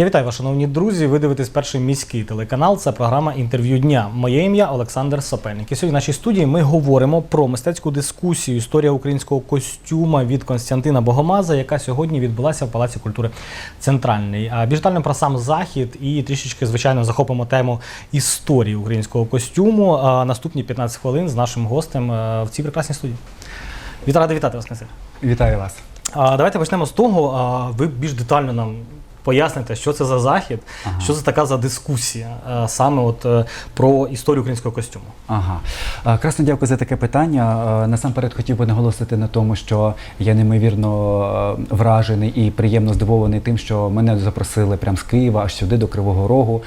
Я вітаю вас, шановні друзі. Ви дивитесь перший міський телеканал. Це програма інтерв'ю дня. Моє ім'я Олександр Сапельник. І сьогодні в нашій студії ми говоримо про мистецьку дискусію Історія українського костюма від Константина Богомаза, яка сьогодні відбулася в Палаці культури Центральний. А більш детально про сам захід і трішечки, звичайно, захопимо тему історії українського костюму. А наступні 15 хвилин з нашим гостем е, в цій прекрасній студії. Вітаю, радий вітати вас, Константин. Вітаю вас. Давайте почнемо з того. Ви більш детально нам поясните, що це за захід, Ага. що це така за дискусія саме от е, про історію українського костюму. Ага. Красно дякую за таке питання. Насамперед хотів би наголосити на тому, що я неймовірно е, вражений і приємно здивований тим, що мене запросили прямо з Києва аж сюди до Кривого Рогу.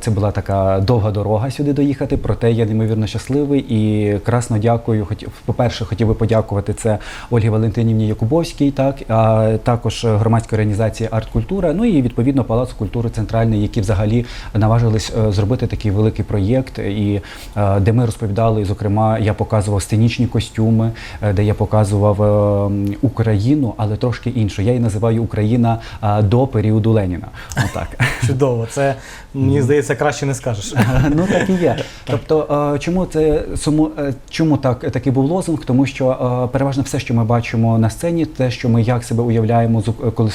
Це була така довга дорога сюди доїхати, проте я неймовірно щасливий і красно дякую. По-перше, хотів би подякувати це Ольгі Валентинівні Якубовській, так а також громадській організації Арт-культура. Ну і відповідно Палац культури центральний, які взагалі наважились е, зробити такий великий проєкт, і е, де ми розповідали, зокрема, я показував сценічні костюми, е, де я показував е, Україну, але трошки іншу. Я її називаю Україна е, до періоду Леніна. Отак. Чудово, це мені здається краще не скажеш. Ну так і є. Тобто, е, чому це суму, е, чому так такий був лозунг? Тому що е, переважно все, що ми бачимо на сцені, те, що ми як себе уявляємо, коли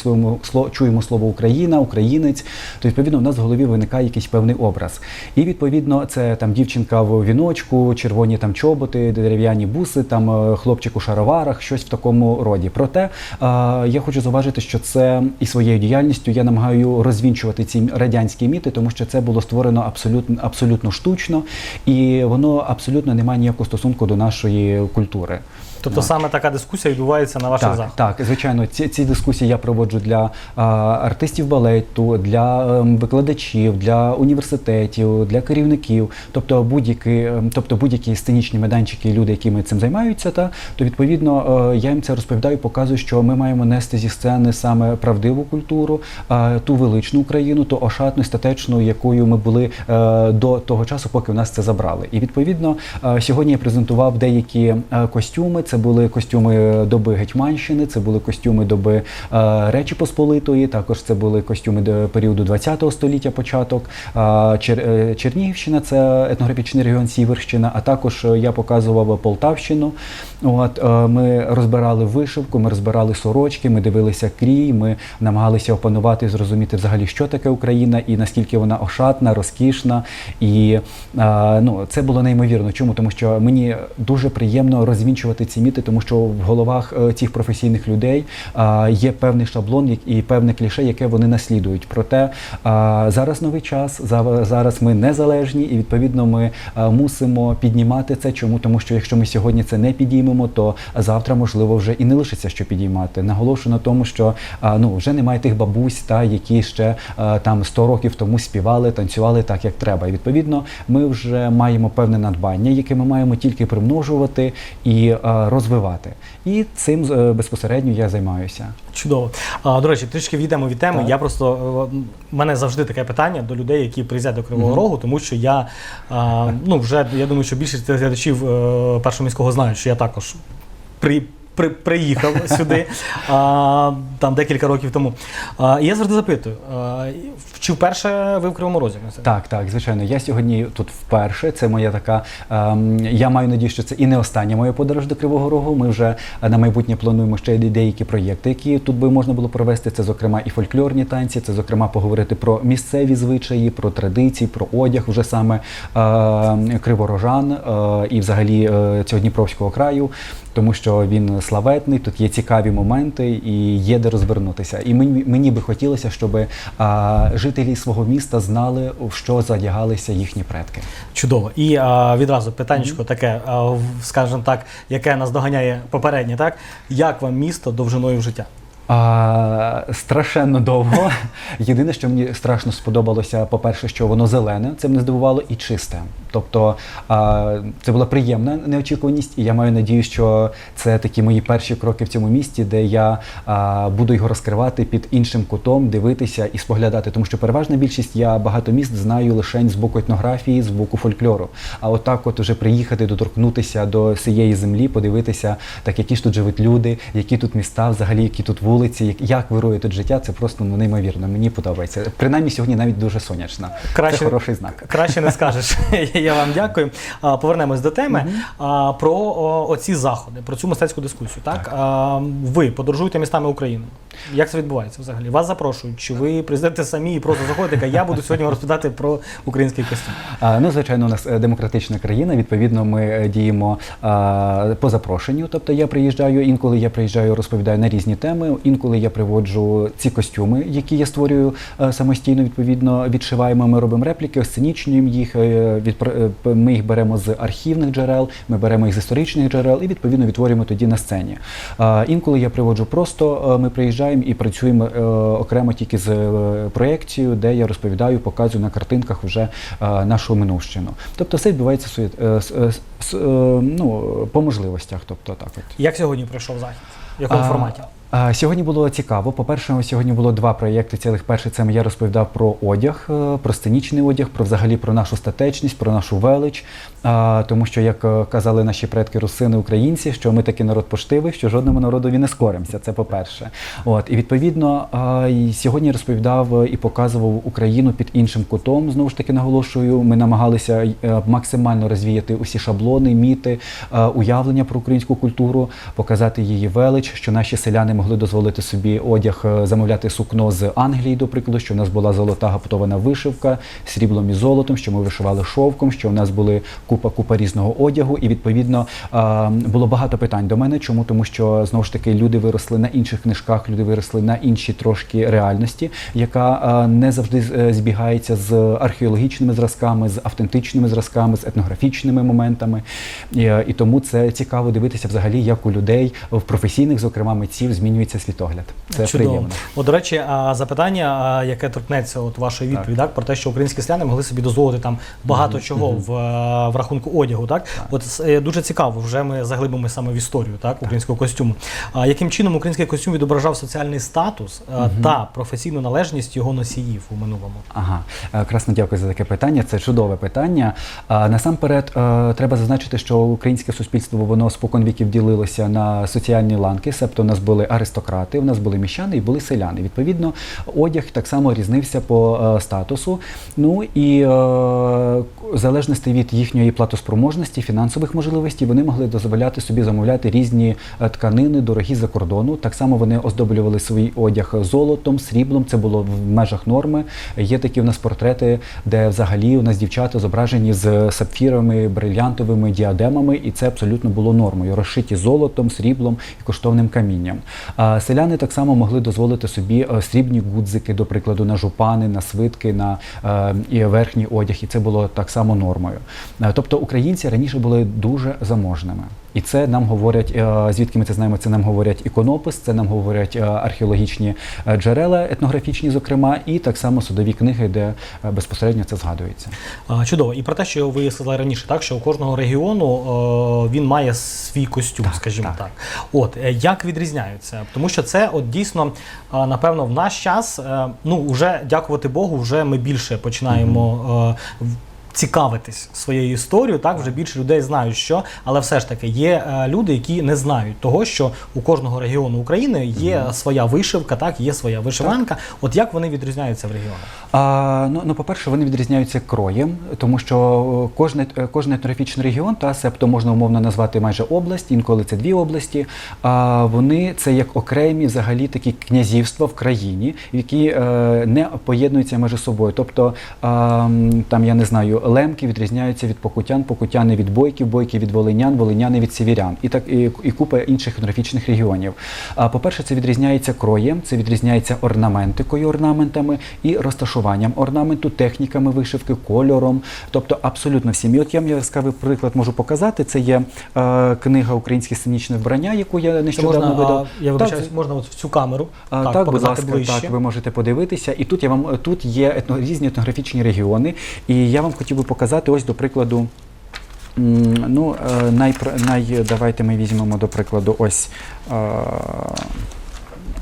чуємо слово Україна, українець, то відповідно в нас в голові виникає якийсь певний образ. І відповідно, це там дівчинка в віночку, червоні там чоботи, дерев'яні буси, там е, хлопчик у шароварах, щось в такому роді. Проте е, я хочу зауважити, що це і своєю діяльністю я намагаю розвінчувати ці радянські міти, тому що це було створено абсолютно абсолютно штучно, і воно абсолютно не має ніякого стосунку до нашої культури. Тобто саме така дискусія відбувається на ваших Так, заходах. так, звичайно, ці, ці дискусії я проводжу для а, артистів балету, для ем, викладачів, для університетів, для керівників, тобто будь-які, ем, тобто будь-які сценічні майданчики, люди, якими цим займаються, та то відповідно е, я їм це розповідаю, показую, що ми маємо нести зі сцени саме правдиву культуру, е, ту величну Україну, ту ошатну, статечну, якою ми були е, до того часу, поки в нас це забрали. І відповідно сьогодні я презентував деякі костюми. Це були костюми доби Гетьманщини, це були костюми доби Речі Посполитої. Також це були костюми до періоду ХХ століття, початок. Чер, е, Чернігівщина, це етнографічний регіон Сіверщина. А також е, я показував Полтавщину. От е, ми розбирали вишивку, ми розбирали сорочки, ми дивилися крій, ми намагалися опанувати, зрозуміти взагалі, що таке Україна і наскільки вона ошатна, розкішна. І ну, це було неймовірно. Чому? Тому що мені дуже приємно розвінчувати ці міти, тому що в головах цих професійних людей є певний шаблон і певне кліше, яке вони наслідують. Проте зараз новий час, за- зараз ми незалежні, і відповідно ми мусимо піднімати це. Чому? Тому що якщо ми сьогодні це не підіймемо, то завтра можливо вже і не лишиться що підіймати. Наголошую на тому, що ну вже немає тих бабусь, та які ще там 100 років тому співали, танцювали так, як треба. І відповідно, ми вже маємо певне надбання, яке ми маємо тільки примножувати і розвивати. І цим е, безпосередньо я займаюся. Чудово. А, до речі, трішки відійдемо від теми. Так. Я просто е, в мене завжди таке питання до людей, які приїздять до Кривого Рогу, тому що я а, ну вже я думаю, що більшість глядачів е, першого міського знають, що я також при. При, приїхав сюди а, там декілька років тому. А, і я завжди запитую, а, чи вперше ви в Кривому Розі? Так, так, звичайно. Я сьогодні тут вперше. Це моя така. Ем, я маю надію, що це і не остання моя подорож до Кривого Рогу. Ми вже е, на майбутнє плануємо ще деякі проєкти, які тут би можна було провести. Це, зокрема, і фольклорні танці, це, зокрема, поговорити про місцеві звичаї, про традиції, про одяг, вже саме е, криворожан е, і взагалі е, цього Дніпровського краю. Тому що він славетний, тут є цікаві моменти і є де розвернутися. І мені, мені би хотілося, щоб а, жителі свого міста знали, в що задягалися їхні предки. Чудово. І а, відразу питаннячко таке, а, скажімо так, яке нас доганяє попереднє, так? Як вам місто довжиною в життя? А, страшенно довго. Єдине, що мені страшно сподобалося, по-перше, що воно зелене, це мене здивувало, і чисте. Тобто а, це була приємна неочікуваність, і я маю надію, що це такі мої перші кроки в цьому місті, де я а, буду його розкривати під іншим кутом, дивитися і споглядати. Тому що переважна більшість я багато міст знаю лише з боку етнографії, з боку фольклору. А отак, от уже приїхати, доторкнутися до цієї землі, подивитися, так які ж тут живуть люди, які тут міста, взагалі, які тут вулиці. Вулиці, як, вирує тут життя, це просто ну, неймовірно. Мені подобається. Принаймні сьогодні навіть дуже сонячно. Краще- Це хороший знак. Краще не скажеш. Я вам дякую. Повернемось до теми. А, Про оці заходи, про цю мистецьку дискусію. Так? А, Ви подорожуєте містами України. Як це відбувається взагалі? Вас запрошують? Чи ви приїздите самі і просто заходите? Я буду сьогодні розповідати про український костюм. Ну, звичайно, у нас е, демократична країна. Відповідно, ми е, діємо по запрошенню. Тобто я приїжджаю, інколи я приїжджаю, розповідаю на різні теми. Інколи я приводжу ці костюми, які я створюю е, самостійно. Відповідно, відшиваємо. Ми робимо репліки, осценічнюємо їх. е, е, Ми їх беремо з архівних джерел, ми беремо їх з історичних джерел і відповідно відтворюємо тоді на сцені. Інколи я приводжу просто. Ми приїжджаємо і працюємо окремо тільки з проєкцією, де я розповідаю, показую на картинках вже нашу минувщину. Тобто все відбувається ну, по можливостях. Тобто так от. Як сьогодні пройшов захід? В якому А, форматі? Сьогодні було цікаво. По-перше, сьогодні було два проєкти. Цілих перший це я розповідав про одяг, е, про сценічний одяг, про взагалі про нашу статечність, про нашу велич. Тому що, як е, казали наші предки русини українці, що ми такий народ поштивий, що жодному народові не скоримося. Це по-перше. От і відповідно сьогодні розповідав і показував Україну під іншим кутом. Знову ж таки наголошую. Ми намагалися е, максимально розвіяти усі шаблони, міти, уявлення про українську культуру, показати її велич, що наші селяни могли дозволити собі одяг е, замовляти сукно з Англії, до прикладу, що в нас була золота гаптована вишивка сріблом і золотом, що ми вишивали шовком, що в нас були купа купа різного одягу, і відповідно було багато питань до мене. Чому тому, що знову ж таки люди виросли на інших книжках, люди виросли на іншій трошки реальності, яка не завжди е, збігається з археологічними зразками, з автентичними зразками, з етнографічними моментами. І, е, тому це цікаво дивитися взагалі, як у людей в професійних, зокрема, митців змінюється світогляд. Це Чудово. приємно. От, до речі, а, запитання, яке торкнеться от вашої відповіді, так. про те, що українські селяни могли собі дозволити там багато чого в, е, в рахунку одягу. Так? От е, дуже цікаво, вже ми заглибимо саме в історію так, українського костюму. А, яким чином український костюм відображав соціальний статус е, та професійну належність його носіїв у минулому? Ага, красно дякую за таке питання. Це чудове питання. А, Насамперед, треба зазначити, що українське суспільство воно спокон віків ділилося на соціальні ланки, себто у нас були аристократи, у нас були міщани і були селяни. Відповідно, одяг так само різнився по е, статусу. Ну і е, в залежності від їхньої платоспроможності, фінансових можливостей, вони могли дозволяти собі замовляти різні е, тканини, дорогі за кордону. Так само вони оздоблювали свій одяг золотом, сріблом. Це було в межах норми. Є такі у нас портрети, де взагалі у нас дівчата зображені з сапфірами, брильянтовими діадемами, і це абсолютно було нормою, розшиті золотом, сріблом і коштовним камінням. Селяни так само могли дозволити собі е, срібні гудзики, до прикладу, на жупани, на свитки, на е, верхній одяг, і це було так само нормою. Е, Тобто українці раніше були дуже заможними. І це нам говорять, е, звідки ми це знаємо, це нам говорять іконопис, це нам говорять е, археологічні е, джерела, етнографічні, зокрема, і так само судові книги, де безпосередньо це згадується. Чудово. І про те, що ви сказали раніше, так що у кожного регіону він має свій костюм, скажімо так. так. От як відрізняються? Тому що це от дійсно, напевно, в наш час, ну вже дякувати Богу, вже ми більше починаємо. е, в- Цікавитись своєю історією, так вже більше людей знають, що, але все ж таки є е, люди, які не знають того, що у кожного регіону України є своя вишивка, так є своя вишиванка. От як вони відрізняються в регіонах? А, ну, ну, по-перше, вони відрізняються кроєм, тому що кожен, кожен етнографічний регіон, та себто можна умовно назвати майже область, інколи це дві області. А, вони це як окремі взагалі такі князівства в країні, які е, не поєднуються між собою. Тобто а, там я не знаю, лемки відрізняються від покутян, покутяни від бойків, бойки від волинян, волиняни від сівірян і так і, і купа інших етнографічних регіонів. А по-перше, це відрізняється кроєм, це відрізняється орнаментикою, орнаментами і розташуванням орнаменту, техніками вишивки, кольором, тобто абсолютно всім. І от я вам яскравий приклад можу показати. Це є е, книга Українське сценічне вбрання, яку я нещодавно можна, видав. а, я Так, можна от в цю камеру а, так, будь показати ласка, ближче. так, ви можете подивитися. І тут я вам тут є етно, різні етнографічні регіони, і я вам хотів би показати ось до прикладу. Ну, е, найпр- най, давайте ми візьмемо до прикладу ось е,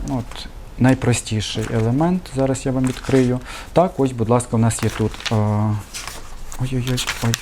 от, найпростіший елемент. Зараз я вам відкрию. Так, ось, будь ласка, у нас є тут. е, Ой-ой-ой. ой.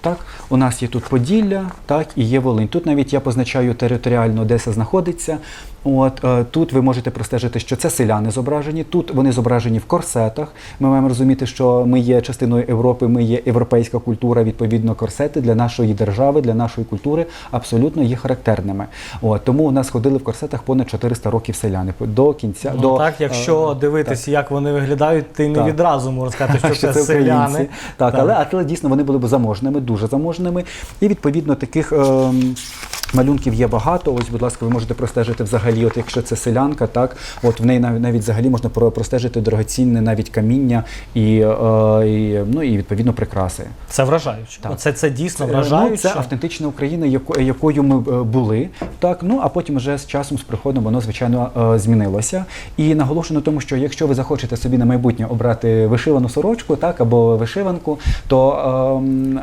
Так, у нас є тут Поділля, так, і є Волинь. Тут навіть я позначаю територіально, де це знаходиться. От е, тут ви можете простежити, що це селяни зображені. Тут вони зображені в корсетах. Ми маємо розуміти, що ми є частиною Європи, ми є європейська культура. Відповідно, корсети для нашої держави, для нашої культури абсолютно є характерними. От тому у нас ходили в корсетах понад 400 років селяни до кінця. Ну, до так, якщо е, дивитись, як вони виглядають, ти не Так. відразу можеш сказати, що, це, українці. селяни. Так, але, але дійсно вони були б заможними, дуже заможними. І відповідно таких ем, малюнків є багато. Ось, будь ласка, ви можете простежити взагалі, от якщо це селянка, так от в неї навіть навіть взагалі можна про- простежити дорогоцінне навіть каміння і, е, і ну і відповідно прикраси. Це вражаюче. Так. Оце це дійсно Е, вражаюче. Ну, це автентична Україна, яко- якою ми е, були. Так, ну а потім вже з часом, з приходом, воно звичайно е, змінилося. І наголошую на тому, що якщо ви захочете собі на майбутнє обрати вишивану сорочку, так або вишиванку, то ем, е,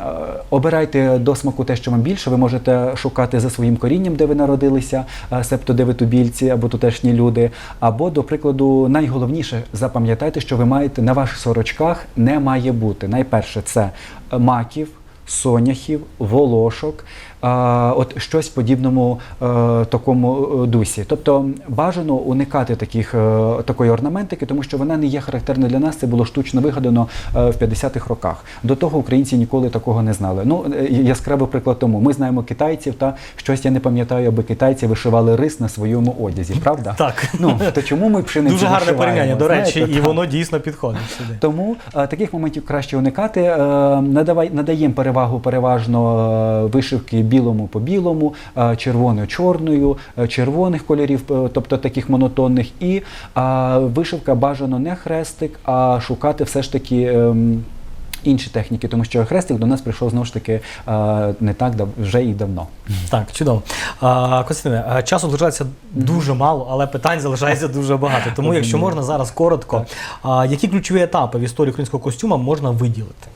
обирайте до смаку те, що вам більше. Ви можете шукати за своїм корінням, де ви народилися, себто де ви тубільці або тутешні люди. Або, до прикладу, найголовніше запам'ятайте, що ви маєте на ваших сорочках не має бути. Найперше, це маків соняхів, волошок, от щось в подібному е, такому е, дусі. Тобто бажано уникати таких, е, такої орнаментики, тому що вона не є характерна для нас. Це було штучно вигадано в 50-х роках. До того українці ніколи такого не знали. Ну яскравий приклад тому. Ми знаємо китайців, та щось я не пам'ятаю, аби китайці вишивали рис на своєму одязі. Правда? Так. Ну то чому ми пшеницю Дуже гарне порівняння, до речі, знаєте? і Так. воно дійсно підходить сюди. Тому таких моментів краще уникати. Надавай, надаємо перевагу переважно вишивки білому по білому, е, червоною чорною, е, червоних кольорів, е, тобто таких монотонних. І вишивка бажано не хрестик, а шукати все ж таки. ем, Інші техніки, тому що хрестик до нас прийшов знову ж таки не так дав вже і давно. Так, чудово. Костяне, часу залишається дуже мало, але питань залишається дуже багато. Тому, якщо можна зараз коротко, які ключові етапи в історії українського костюма можна виділити?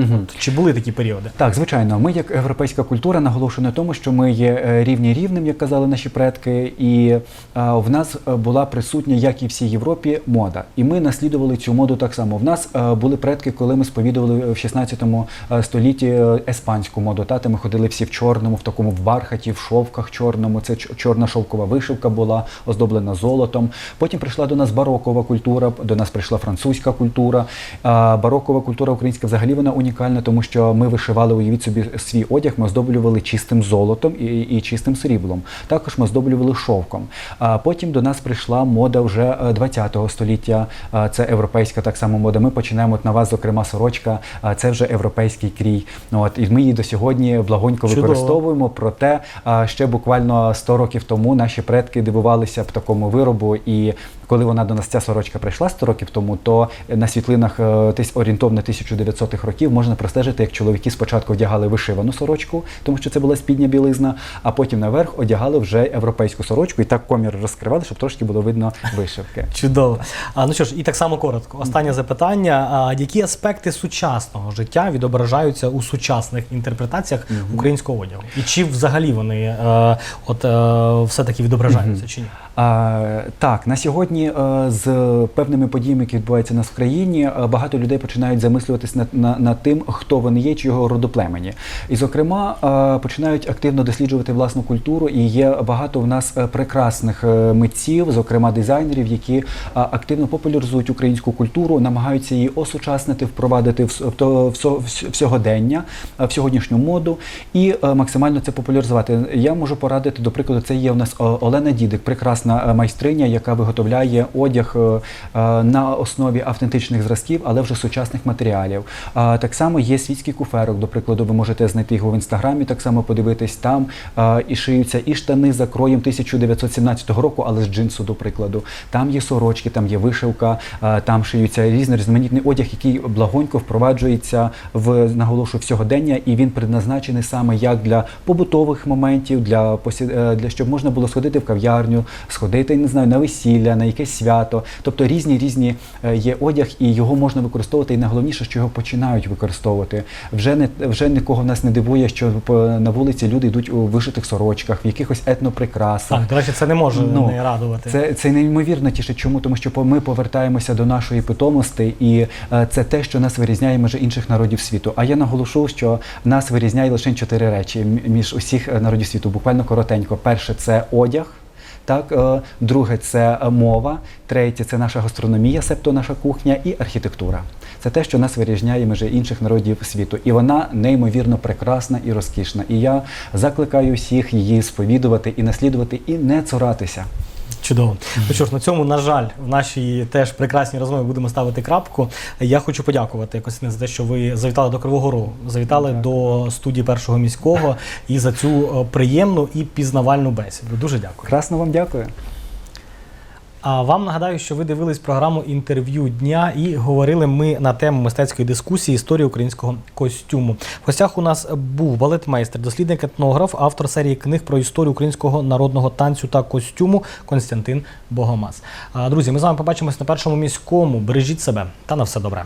Мгм. Чи були такі періоди? Так, звичайно, ми як європейська культура наголошуємо на тому, що ми є е, рівні рівним, як казали наші предки, і е, в нас е, була присутня, як і всій Європі, мода. І ми наслідували цю моду так само. В нас е, були предки, коли ми сповідували в 16 е, столітті еспанську моду. Та, де ми ходили всі в чорному, в такому в бархаті, в шовках чорному. Це чорна шовкова вишивка була оздоблена золотом. Потім прийшла до нас барокова культура, до нас прийшла французька культура. А барокова культура українська взагалі вона унікальна, тому що ми вишивали, уявіть собі, свій одяг, ми оздоблювали чистим золотом і, і чистим сріблом. Також ми оздоблювали шовком. А потім до нас прийшла мода вже е, 20-го століття. Це європейська так само мода. Ми починаємо от на вас, зокрема, сорочка. Це вже європейський крій. От і ми її до сьогодні благонько Чудово. використовуємо. Проте ще буквально 100 років тому наші предки дивувалися б такому виробу. І коли вона до нас ця сорочка прийшла 100 років тому, то на світлинах е, тись- орієнтовно 1900-х років можна простежити, як чоловіки спочатку вдягали вишивану сорочку, тому що це була спідня білизна, а потім наверх одягали вже європейську сорочку і так комір розкривали, щоб трошки було видно вишивки. Чудово. А, ну що ж, і так само коротко. Останнє запитання: а, які аспекти сучасного життя відображаються у сучасних інтерпретаціях українського одягу? І чи взагалі вони е, от, е, все-таки відображаються, чи ні? Так, на сьогодні е, з певними подіями, які відбуваються нас в країні, е, багато людей починають замислюватись над, на- над тим, хто вони є, чи його родоплемені. І, зокрема, е, починають активно досліджувати власну культуру, і є багато в нас прекрасних митців, зокрема дизайнерів, які активно популяризують українську культуру, намагаються її осучаснити, впровадити в, в сьогодення, в сьогоднішню моду і максимально це популяризувати. Я можу порадити, до прикладу, це є у нас Олена Дідик, прекрасна е, майстриня, яка виготовляє одяг е, е, на основі автентичних зразків, але вже сучасних матеріалів. Так само є світський куферок, до прикладу, ви можете знайти його в інстаграмі, так само подивитись там. І шиються і штани за кроєм 1917 року, але з джинсу, до прикладу. Там є сорочки, там є вишивка, там шиються різний різноманітний одяг, який благонько впроваджується в наголошую сьогодення, і він предназначений саме як для побутових моментів, для для щоб можна було сходити в кав'ярню, сходити не знаю на весілля, на якесь свято. Тобто різні різні е, є одяг, і його можна використовувати. І найголовніше, що його починають використовувати. Вже не вже нікого в нас не дивує, що на вулиці люди йдуть у вишитих сорочках, в якихось етноприкрасах. Так, до речі, це не може Ну, не радувати. Це, це неймовірно тішить. Чому? Тому що ми повертаємося до нашої питомості, і е, це те, що нас вирізняє між інших народів світу. А я наголошу, що нас вирізняє лише чотири речі між усіх е, народів світу. Буквально коротенько. Перше це одяг. Так, е, друге це мова, третє це наша гастрономія, себто наша кухня, і архітектура. Це те, що нас вирізняє між інших народів світу, і вона неймовірно прекрасна і розкішна. І я закликаю всіх її сповідувати і наслідувати, і не цуратися. Чудово. Ну що ж, на цьому, на жаль, в нашій теж прекрасній розмові будемо ставити крапку. Я хочу подякувати Костянтин, за те, що ви завітали до Кривого Рогу, завітали до студії першого міського і за цю е, приємну і пізнавальну бесіду. Дуже дякую. Красно вам дякую. А вам нагадаю, що ви дивились програму інтерв'ю дня і говорили ми на тему мистецької дискусії історії українського костюму. В гостях у нас був балетмейстер, дослідник етнограф, автор серії книг про історію українського народного танцю та костюму Константин Богомаз. Друзі, ми з вами побачимось на першому міському. Бережіть себе та на все добре.